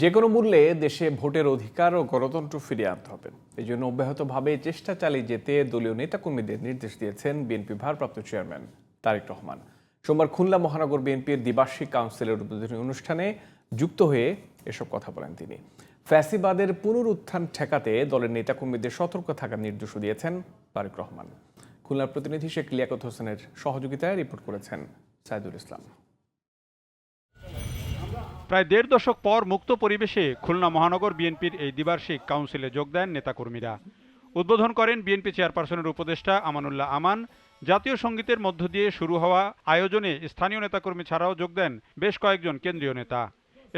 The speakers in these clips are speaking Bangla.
যে কোনো মূল্যে দেশে ভোটের অধিকার ও গণতন্ত্র ফিরিয়ে আনতে হবে। এই জন্য অব্যাহতভাবে চেষ্টা চালিয়ে যেতে দলীয় নেতাকর্মীদের নির্দেশ দিয়েছেন বিএনপি ভারপ্রাপ্ত চেয়ারম্যান তারেক রহমান। সোমবার খুলনা মহানগর বিএনপির দ্বিবার্ষিক কাউন্সিলের উদ্বোধনী অনুষ্ঠানে যুক্ত হয়ে এসব কথা বলেন তিনি। ফ্যাসিবাদের পুনরুত্থান ঠেকাতে দলের নেতাকর্মীদের সতর্ক থাকার নির্দেশও দিয়েছেন তারেক রহমান। খুলনার প্রতিনিধি শেখ লিয়াকত হোসেনের সহযোগিতায় রিপোর্ট করেছেন সাইদুল ইসলাম। প্রায় দেড় দশক পর মুক্ত পরিবেশে খুলনা মহানগর বিএনপির এই দ্বিবার্ষিক কাউন্সিলে যোগ দেন নেতাকর্মীরা। উদ্বোধন করেন বিএনপি চেয়ারপারসনের উপদেষ্টা আমানুল্লাহ আমান। জাতীয় সঙ্গীতের মধ্য দিয়ে শুরু হওয়া আয়োজনে স্থানীয় নেতাকর্মী ছাড়াও যোগ দেন বেশ কয়েকজন কেন্দ্রীয় নেতা।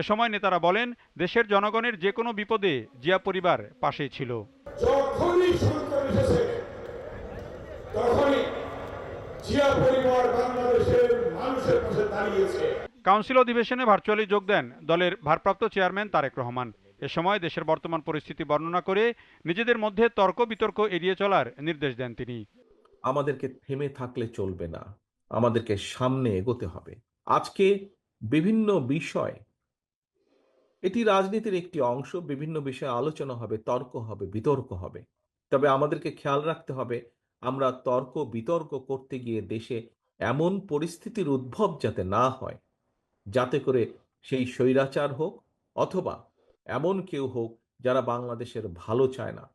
এ সময় নেতারা বলেন, দেশের জনগণের যে কোনো বিপদে জিয়া পরিবার পাশেই ছিল। জিয়া পরিবার বাংলাদেশের মানুষের পাশে দাঁড়িয়েছে। কাউন্সিল অধিবেশনে ভার্চুয়ালি যোগ দেন দলের ভারপ্রাপ্ত চেয়ারম্যান তারেক রহমান। এ সময় দেশের বর্তমান পরিস্থিতি বর্ণনা করে নিজেদের মধ্যে তর্ক বিতর্ক এড়িয়ে চলার নির্দেশ দেন তিনি। আমাদেরকে থেমে থাকলে চলবে না। আমাদেরকে সামনে এগোতে হবে। আজকে বিভিন্ন বিষয়, এটি রাজনীতির একটি অংশ, বিভিন্ন বিষয়ে আলোচনা হবে, তর্ক হবে, বিতর্ক হবে। তবে আমাদেরকে খেয়াল রাখতে হবে, আমরা তর্ক বিতর্ক করতে গিয়ে দেশে এমন পরিস্থিতির উদ্ভব যাতে না হয় যাতে করে সেই স্বৈরাচার হোক অথবা এমন কেউ হোক যারা বাংলাদেশের ভালো চায় না।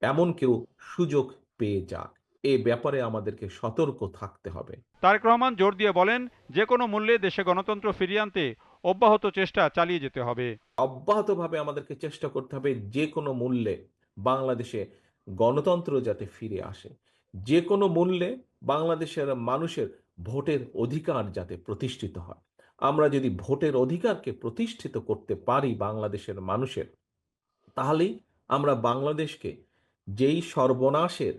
এমন কেউ সুযোগ পেয়ে যাক। এ ব্যাপারে আমাদেরকে সতর্ক থাকতে হবে। তারেক রহমান জোর দিয়ে বলেন যে কোনো মূল্যে দেশে গণতন্ত্র ফিরিয়ে আনতে অব্যাহত চেষ্টা চালিয়ে যেতে হবে। অব্যাহতভাবে আমাদেরকে চেষ্টা করতে হবে যে কোনো মূল্যে বাংলাদেশে গণতন্ত্র যাতে ফিরে আসে। যে কোনো মূল্যে বাংলাদেশের মানুষের ভোটের অধিকার যাতে প্রতিষ্ঠিত হয়। আমরা যদি ভোটের অধিকারকে প্রতিষ্ঠিত করতে পারি বাংলাদেশের মানুষের তাহলেই আমরা বাংলাদেশকে যেই সর্বনাশের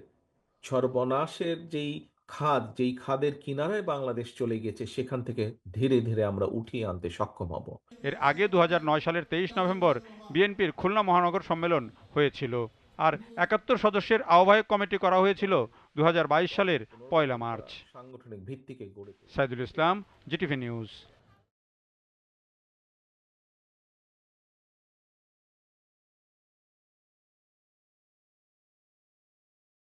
সর্বনাশের যেই খাদ যেই খাদের কিনারায় বাংলাদেশ চলে গেছে সেখান থেকে ধীরে ধীরে আমরা উঠিয়ে আনতে সক্ষম হব। এর আগে দু হাজার নয় সালের তেইশ নভেম্বর বিএনপির খুলনা মহানগর সম্মেলন হয়েছিল আর একাত্তর সদস্যের আহ্বায়ক কমিটি করা হয়েছিল দু হাজার বাইশ সালের পয়লা মার্চ। সাংগঠনিক ভিত্তিকে গড়ে সাইদুল ইসলাম জিটিভি নিউজ।